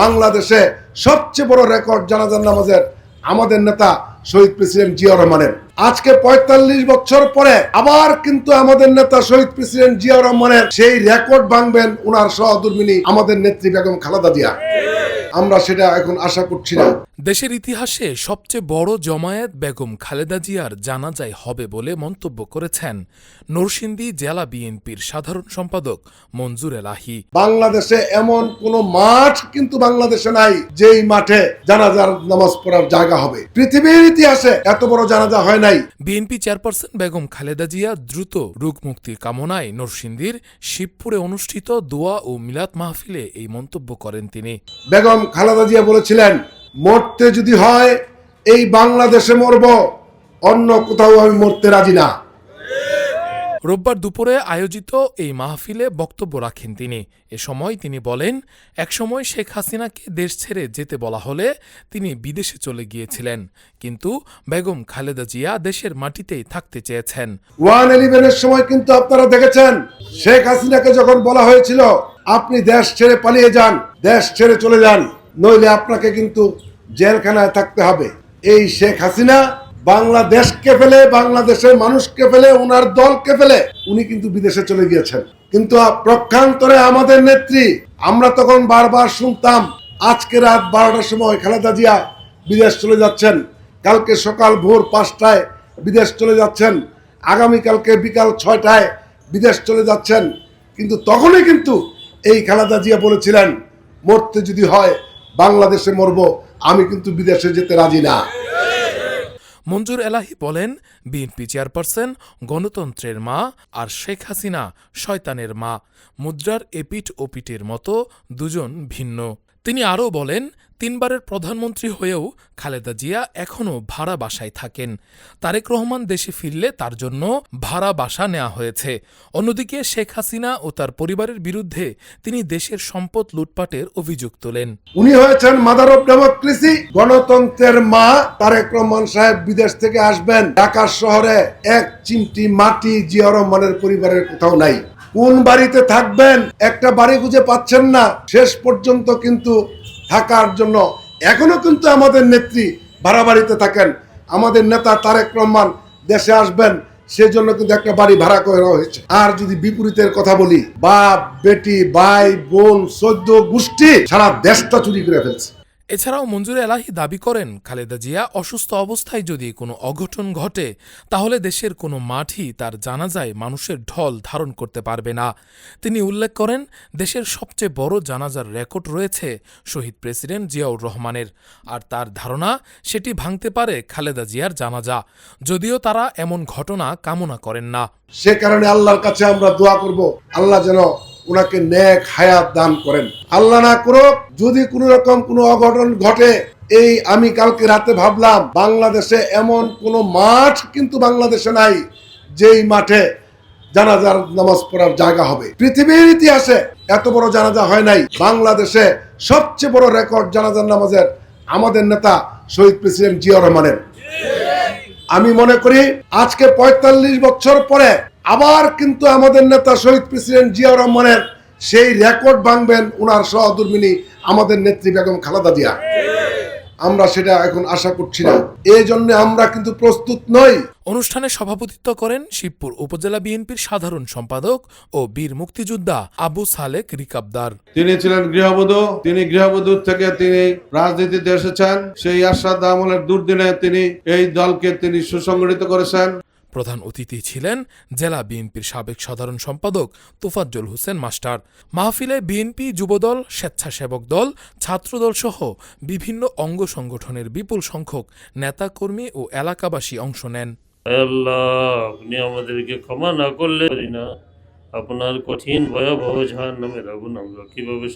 বাংলাদেশে সবচেয়ে বড় রেকর্ড জানাজার নামাজের আমাদের নেতা শহীদ প্রেসিডেন্ট জিয়া রহমানের। আজকে পঁয়তাল্লিশ বছর পরে আবার কিন্তু আমাদের নেতা শহীদ প্রেসিডেন্ট জিয়া রহমানের সেই রেকর্ড ভাঙবেন উনার সহদুর্মিনী আমাদের নেত্রী বেগম খালাদা জিয়া। আমরা সেটা এখন আশা করছি না। দেশের ইতিহাসে সবচেয়ে বড় জমায়েত বেগম খালেদা জিয়ার জানাজায় হবে বলে মন্তব্য করেছেন নরসিংদী জেলা বিএনপির সাধারণ সম্পাদক মঞ্জুর এলাহি। বাংলাদেশে এমন কোন মাঠ কিন্তু বাংলাদেশে নাই যেই মাঠে জানাজার নামাজ পড়ার জায়গা হবে। পৃথিবীর ইতিহাসে এত বড় জানাজা হয় নাই। বিএনপি চেয়ারপারসন বেগম খালেদা জিয়া দ্রুত রোগ মুক্তির কামনায় নরসিংদীর শিবপুরে অনুষ্ঠিত দোয়া ও মিলাদ মাহফিলে এই মন্তব্য করেন তিনি। বেগম খালেদা জিয়া বলেছিলেন মরতে যদি হয় এই বাংলাদেশে মরব অন্য কোথাও আমি মরতে রাজি না। রোববার দুপুরে আয়োজিত এই মাহফিলে বক্তব্য রাখেন তিনি। এ সময় তিনি বলেন একসময় শেখ হাসিনাকে দেশ ছেড়ে যেতে বলা হলে তিনি বিদেশে চলে গিয়েছিলেন। কিন্তু বেগম খালেদা জিয়া দেশের মাটিতেই থাকতে চেয়েছেন। ওয়ান ইলেভেনের সময় কিন্তু আপনারা দেখেছেন শেখ হাসিনাকে যখন বলা হয়েছিল আপনি দেশ ছেড়ে পালিয়ে যান দেশ ছেড়ে চলে যান। নইলে আপনাকে কিন্তু জেলখানায় থাকতে হবে। এই শেখ হাসিনা বাংলাদেশকে ফেলে, বাংলাদেশের মানুষকে ফেলে, ওনার দলকে ফেলে উনি কিন্তু বিদেশে চলে গিয়েছেন। কিন্তু প্রক্ষান্তরে আমাদের নেত্রী, আমরা তখন বারবার শুনতাম, আজকে রাত বারোটার সময় খালেদা জিয়া বিদেশ চলে যাচ্ছেন। কালকে সকাল ভোর পাঁচটায় বিদেশ চলে যাচ্ছেন। আগামীকালকে বিকাল ছয়টায় বিদেশ চলে যাচ্ছেন। কিন্তু তখনই কিন্তু এই খালেদা জিয়া বলেছিলেন, মরতে যদি হয় বাংলাদেশে মরব, আমি কিন্তু বিদেশে যেতে রাজি না। মঞ্জুর এলাহি বলেন, বিএনপি চেয়ারপারসন, গণতন্ত্রের মা, আর শেখ হাসিনা শয়তানের মা। মুদ্রার এপিঠ ওপিটের মতো দুজন ভিন্ন। তিনি আরও বলেন তিনবারের প্রধানমন্ত্রী হয়েও খালেদা জিয়া এখনও ভাড়া বাসায় থাকেন। তারেক রহমান দেশে ফিরলে তার জন্য ভাড়া বাসা নেওয়া হয়েছে। অন্যদিকে শেখ হাসিনা ও তার পরিবারের বিরুদ্ধে তিনি দেশের সম্পদ লুটপাটের অভিযোগ তোলেন। উনি হয়েছেন মাদার অফ ডেমোক্রেসি, গণতন্ত্রের মা তারেক রহমান সাহেব বিদেশ থেকে আসবেন। ঢাকা শহরে এক চিমটি মাটি জিয়া রহমানের পরিবারের কোথাও নাই। কোন বাড়িতে থাকবেন, একটা বাড়ি খুঁজে পাচ্ছেন না। শেষ পর্যন্ত কিন্তু থাকার জন্য এখনও কিন্তু আমাদের নেত্রী ভাড়া বাড়িতে থাকেন। আমাদের নেতা তারেক রহমান দেশে আসবেন, সেজন্য কিন্তু একটা বাড়ি ভাড়া করা হয়েছে। আর যদি বিপরীতের কথা বলি, বাপ, বেটি, ভাই, বোন, সদ্য, গোষ্ঠী সারা দেশটা চুরি করে ফেলছে। এছাড়াও মঞ্জুর এলাহি দাবি করেন, খালেদা জিয়া অসুস্থ অবস্থায় যদি কোনো অঘটন ঘটে, তাহলে দেশের কোনো মাঠই তার জানাজায় মানুষের ঢল ধারণ করতে পারবে না। তিনি উল্লেখ করেন, দেশের সবচেয়ে বড় জানাজার রেকর্ড রয়েছে শহীদ প্রেসিডেন্ট জিয়াউর রহমানের। আর তার ধারণা, সেটি ভাঙতে পারে খালেদা জিয়ার জানাজা। যদিও তারা এমন ঘটনা কামনা করেন না। সে কারণে আল্লাহর কাছে আমরা দোয়া করব, আল্লাহ যেন ওনাকে নেক হায়াত দান করেন। আল্লাহ না করুক, যদি কোনো রকম কোনো অঘটন ঘটে, এই আমি কালকে রাতে ভাবলাম, বাংলাদেশে এমন কোনো মাঠ কিন্তু বাংলাদেশে নাই, যেই মাঠে জানাজার নামাজ পড়ার জায়গা হবে। পৃথিবীর ইতিহাসে এত বড় জানাজা হয় নাই। বাংলাদেশে সবচেয়ে বড় রেকর্ড জানাজার নামাজের আমাদের নেতা শহীদ প্রেসিডেন্ট জিয়া রহমানের। আমি মনে করি, আজকে পঁয়তাল্লিশ বছর পরে আবার কিন্তু আমাদের নেতা শহীদ প্রেসিডেন্ট জিয়া রহমানের সেই রেকর্ড ভাঙবেন উনার সহধর্মিনী আমাদের নেত্রী বেগম খালেদা জিয়া। আমরা সেটা এখন আশা করছি না। এই জন্য আমরা কিন্তু প্রস্তুত নই। অনুষ্ঠানে সভাপতিত্ব করেন শিবপুর উপজেলা বিএনপির সাধারণ সম্পাদক ও বীর মুক্তিযোদ্ধা আবু সালেক রিকাবদার। তিনি ছিলেন গৃহবধূ। তিনি গৃহবধূ থেকে তিনি রাজনীতিতে এসেছেন সেই আশাদ আমলের দুর্দিনে তিনি এই দলকে তিনি সুসংগঠিত করেছেন। প্রধান অতিথি ছিলেন জেলা বিএনপির সাবেক সাধারণ সম্পাদক তোফাজ্জল হোসেন মাস্টার। মাহফিলে বিএনপি যুবদল, স্বেচ্ছাসেবক দল, ছাত্রদল সহ বিভিন্ন অঙ্গ সংগঠনের বিপুল সংখ্যক নেতাকর্মী ও এলাকাবাসী অংশ নেন। আপনি আমাদেরকে ক্ষমা না করলে না। আপনার কঠিন, ভয়াবহ জাহান নামের আগুন আমরা কীভাবে